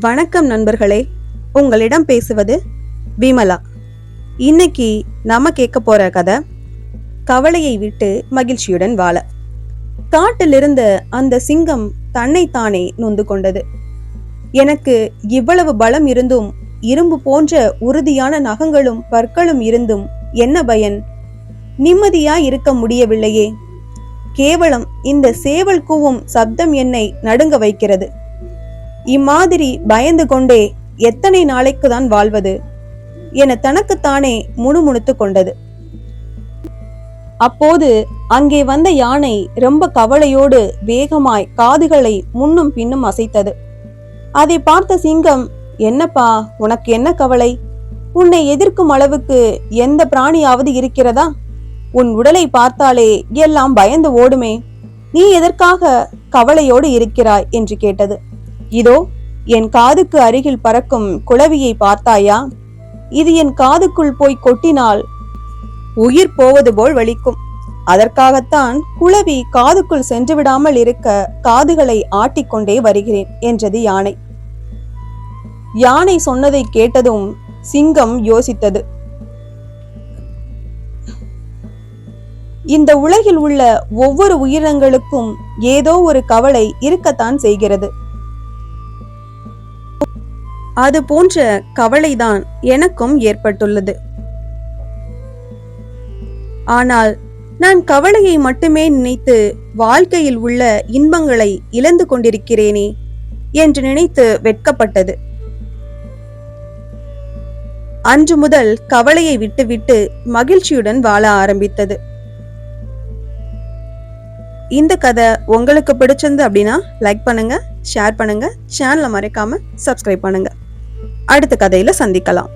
வணக்கம் நண்பர்களே. உங்களிடம் பேசுவது விமலா. இன்னைக்கு நாம கேட்க போற கதை கவலையை விட்டு மகிழ்ச்சியுடன் வாழ. காட்டிலிருந்த அந்த சிங்கம் தன்னைத்தானே நொந்து கொண்டது. எனக்கு இவ்வளவு பலம் இருந்தும் இரும்பு போன்ற உறுதியான நகங்களும் பற்களும் இருந்தும் என்ன பயன்? நிம்மதியா இருக்க முடியவில்லையே. கேவலம் இந்த சேவல் கூவும் சப்தம் என்னை நடுங்க வைக்கிறது. இம்மாதிரி பயந்து கொண்டே எத்தனை நாளைக்கு தான் வாழ்வது? என தனக்குத்தானே முணுமுணுத்து கொண்டது. அப்போது அங்கே வந்த யானை ரொம்ப கவலையோடு வேகமாய் காதுகளை முன்னும் பின்னும் அசைத்தது. அதை பார்த்த சிங்கம் என்னப்பா உனக்கு என்ன கவலை? உன்னை எதிர்க்கும் அளவுக்கு எந்த பிராணியாவது இருக்கிறதா? உன் உடலை பார்த்தாலே எல்லாம் பயந்து ஓடுமே. நீ எதற்காக கவலையோடு இருக்கிறாய்? என்று கேட்டது. இதோ என் காதுக்கு அருகில் பறக்கும் குளவியை பார்த்தாயா? இது என் காதுக்குள் போய் கொட்டினால் உயிர் போவது போல் வலிக்கும். அதற்காகத்தான் குளவி காதுக்குள் சென்று விடாமல் இருக்க காதுகளை ஆட்டிக்கொண்டே வருகிறேன் என்றது யானை. யானை சொன்னதை கேட்டதும் சிங்கம் யோசித்தது. இந்த உலகில் உள்ள ஒவ்வொரு உயிரினங்களுக்கும் ஏதோ ஒரு கவலை இருக்கத்தான் செய்கிறது. அது போன்ற கவலைதான் எனக்கும் ஏற்பட்டுள்ளது. ஆனால் நான் கவலையை மட்டுமே நினைத்து வாழ்க்கையில் உள்ள இன்பங்களை இழந்து கொண்டிருக்கிறேனே என்று நினைத்து வெட்கப்பட்டது. அன்று முதல் கவலையை விட்டுவிட்டு மகிழ்ச்சியுடன் வாழ ஆரம்பித்தது. இந்த கதை உங்களுக்கு பிடிச்சிருந்து அப்படின்னா லைக் பண்ணுங்க ஷேர் பண்ணுங்க சேனலை மறைக்காம சப்ஸ்கிரைப் பண்ணுங்க. அடுத்த கதையில சந்திக்கலாம்.